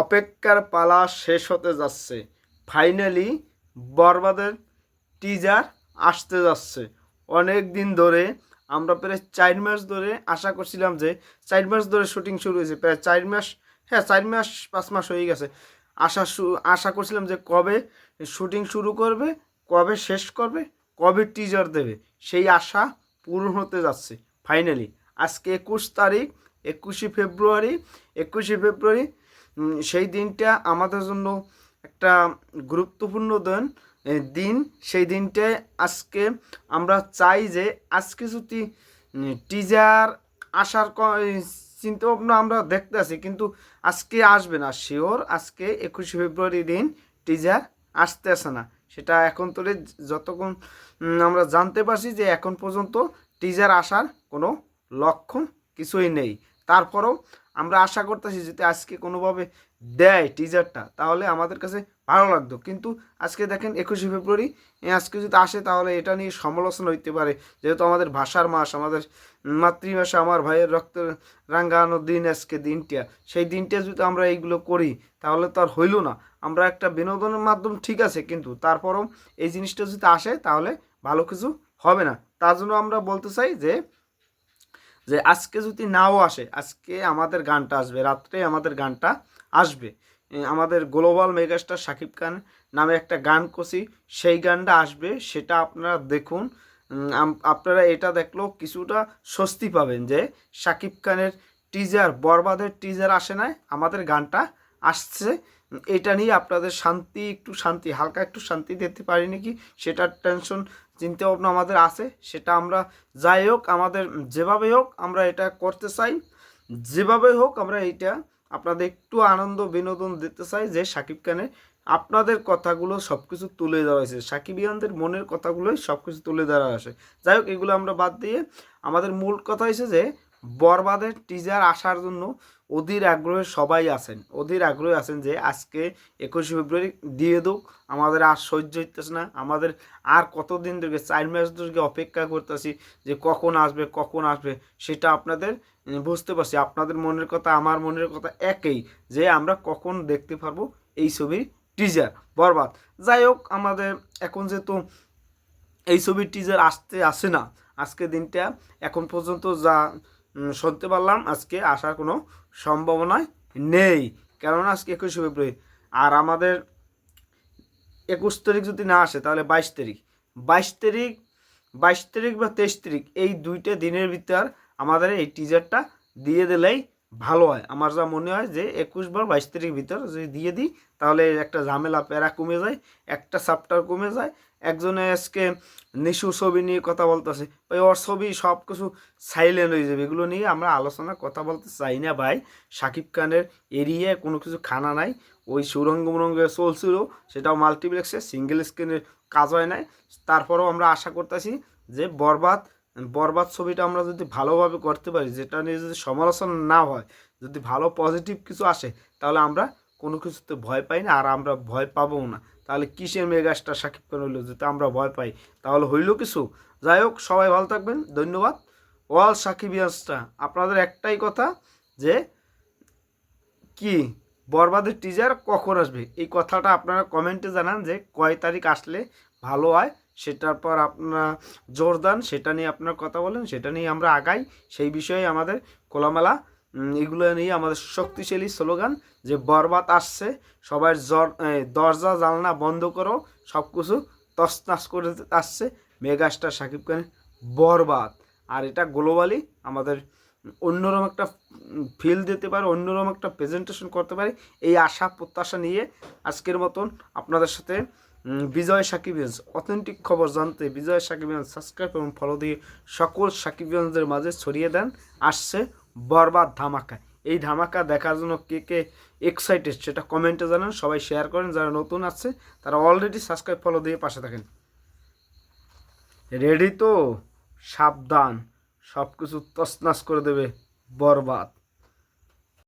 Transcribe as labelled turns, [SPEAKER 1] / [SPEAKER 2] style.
[SPEAKER 1] অপেক্ষার পালা শেষ হতে যাচ্ছে। ফাইনালি বরবাদের টিজার আসতে যাচ্ছে। অনেক দিন ধরে, আমরা প্রায় চার মাস ধরে আশা করছিলাম যে চার মাস ধরে শুটিং শুরু হয়েছে। প্রায় চার মাস হ্যাঁ চার মাস, পাঁচ মাস হয়ে গেছে। আশা আশা করছিলাম যে কবে শুটিং শুরু করবে, কবে শেষ করবে, কবে টিজার দেবে, সেই আশা পূরণ হতে যাচ্ছে। ফাইনালি আজকে একুশ তারিখ, একুশে ফেব্রুয়ারি একুশে ফেব্রুয়ারি সেই দিনটা আমাদের জন্য একটা গুরুত্বপূর্ণ দিন দিন। সেই দিনটায় আজকে আমরা চাই যে আজকে যদি টিজার আসার চিন্তা ভাবনা আমরা দেখতে আছি, কিন্তু আজকে আসবে না। শিওর আজকে একুশে ফেব্রুয়ারি দিন টিজার আসতে আসে না। সেটা এখন তোলে যতক্ষণ আমরা জানতে পারছি যে এখন পর্যন্ত টিজার আসার কোনো লক্ষণ কিছুই নেই। তারপরেও আমরা আশা করতেছি যদি আজকে কোনোভাবে দেয় টিজারটা তাহলে আমাদের কাছে ভালো লাগতো। কিন্তু আজকে দেখেন একুশে ফেব্রুয়ারি আজকে যদি আসে তাহলে এটা নিয়ে সমালোচনা হইতে পারে। যেহেতু আমাদের ভাষার মাস, আমাদের মাতৃভাষা, আমার ভাইয়ের রক্ত রাঙ্গানোর দিন আজকে দিনটা, সেই দিনটা যদি আমরা এইগুলো করি, তাহলে তো আর হইল না। আমরা একটা বিনোদনের মাধ্যম ঠিক আছে, কিন্তু তারপরও এই জিনিসটা যদি আসে, তাহলে ভালো কিছু হবে না। তার জন্য আমরা বলতে চাই যে যে আজকে যদি নাও আসে, আজকে আমাদের গানটা আসবে, রাত্রে আমাদের গানটা আসবে। আমাদের গ্লোবাল মেগাস্টার শাকিব খান নামে একটা গান করছি, সেই গানটা আসবে, সেটা আপনারা দেখুন। আপনারা এটা দেখলেও কিছুটা স্বস্তি পাবেন যে শাকিব খানের টিজার বরবাদের টিজার আসে নাই, আমাদের গানটা আসছে। এটা নিয়ে আপনাদের শান্তি, একটু শান্তি, হালকা একটু শান্তি দিতে পারি নাকি, সেটার টেনশন চিন্তা ভাবনা আমাদের আছে, সেটা আমরা যাই হোক, আমাদের যেভাবে হোক আমরা এটা করতে চাই। যেভাবে হোক আমরা এইটা আপনাদের একটু আনন্দ, বিনোদন দিতে চাই যে সাকিব খানের আপনাদের কথাগুলো সব কিছু তুলে ধরা হয়েছে। সাকিব ইয়ানদের মনের কথাগুলোই সব কিছু তুলে ধরা আসে যাই হোক, এগুলো আমরা বাদ দিয়ে আমাদের মূল কথা হয়েছে যে বরবাদের টিজার আসার জন্য অধীর আগ্রহে সবাই আছেন। অধীর আগ্রহে আছেন যে আজকে একুশে ফেব্রুয়ারি দিয়ে দোক, আমাদের আর সহ্য হইতেছে না, আমাদের আর কতদিন ধরে চার মাস ধরে অপেক্ষা করতেছি যে কখন আসবে কখন আসবে, সেটা আপনাদের বুঝতে পারছি। আপনাদের মনের কথা, আমার মনের কথা একই যে আমরা কখন দেখতে পারব এই ছবির টিজার বরবাদ। যাই হোক, আমাদের এখন যেহেতু এই ছবির টিজার আসতে আসে না, আজকে দিনটা এখন পর্যন্ত যা শুনতে পারলাম আজকে আসার কোনো সম্ভাবনাই নেই। কেননা আজকে একুশে ফেব্রুয়ারি। আর আমাদের একুশ তারিখ যদি না আসে, তাহলে বাইশ তারিখ। বাইশ তারিখ বাইশ তারিখ বা তেইশ তারিখ, এই দুইটা দিনের ভিতর আমাদের এই টিজারটা দিয়ে দিলেই ভালো হয়। আমার যা মনে হয় যে একুশ বা বাইশ তারিখ ভিতর যদি দিয়ে দিই, তাহলে একটা ঝামেলা প্যারা কমে যায়, একটা চ্যাপ্টার কমে যায় একজনে আজকে নিশু ছবি নিয়ে কথা বলতেছে। ওই ওর ছবি সব কিছু সাইলেন্ট হয়ে যাবে। এগুলো নিয়ে আমরা আলোচনা, কথা বলতে চাই না ভাই। শাকিব খানের এরিয়ায় কোনো কিছু খানা নাই। ওই সুরঙ্গ মুরঙ্গে চলছিল, সেটাও মাল্টিপ্লেক্সে সিঙ্গেল স্ক্রিনের কাজ হয় নাই। তারপরেও আমরা আশা করতেছি যে বরবাদ বরবাদ ছবিটা আমরা যদি ভালোভাবে করতে পারি, যেটা নিয়ে যদি সমালোচনা না হয়, যদি ভালো পজিটিভ কিছু আসে, তাহলে আমরা কোনো কিছুতে ভয় পাই না আর আমরা ভয় পাবো না। তাহলে কিসের মেগাস্টার সাকিব খান হইল যদি আমরা ভয় পাই? তাহলে হইল কিছু? যাই হোক, সবাই ভালো থাকবেন, ধন্যবাদ। অল সাকিবিয়ান্সটা, আপনাদের একটাই কথা যে কি বরবাদের টিজার কখন আসবে? এই কথাটা আপনারা কমেন্টে জানান যে কয় তারিখ আসলে ভালো হয়, সেটার পর আপনারা জোর দেন, সেটা নিয়ে আপনারা কথা বলেন, সেটা নিয়ে আমরা আগাই, সেই বিষয়ে আমাদের খোলামেলা এগুলো নিয়ে আমাদের শক্তিশালী স্লোগান যে বরবাদ আসছে সবাই এই, দরজা জানলা বন্ধ করো সব কিছু তছনাছ করে আসছে মেগাস্টার শাকিব খানের বরবাদ। আর এটা গ্লোবালি আমাদের অন্যরকম একটা ফিল দিতে পারে অন্যরকম একটা প্রেজেন্টেশন করতে পারে এই আশা প্রত্যাশা নিয়ে আজকের মতন আপনাদের সাথে বিজয় সাকিবিয়ান্স অথেন্টিক খবর জানতে বিজয় সাকিবিয়ান্স সাবস্ক্রাইব এবং ফলো দিয়ে সকল সাকিবিয়ান্সদের মাঝে ছড়িয়ে দেন। আসছে বরবাদ ধামাকা। এই ধামাকা দেখার জন্য কে কে এক্সাইটেড সেটা কমেন্টে জানান, সবাই শেয়ার করেন, যারা নতুন আছে, তারা অলরেডি সাবস্ক্রাইব ফলো দিয়ে পাশে থাকেন। রেডি তো? সাবধান। সব কিছু তছনাছ করে দেবে, বরবাদ।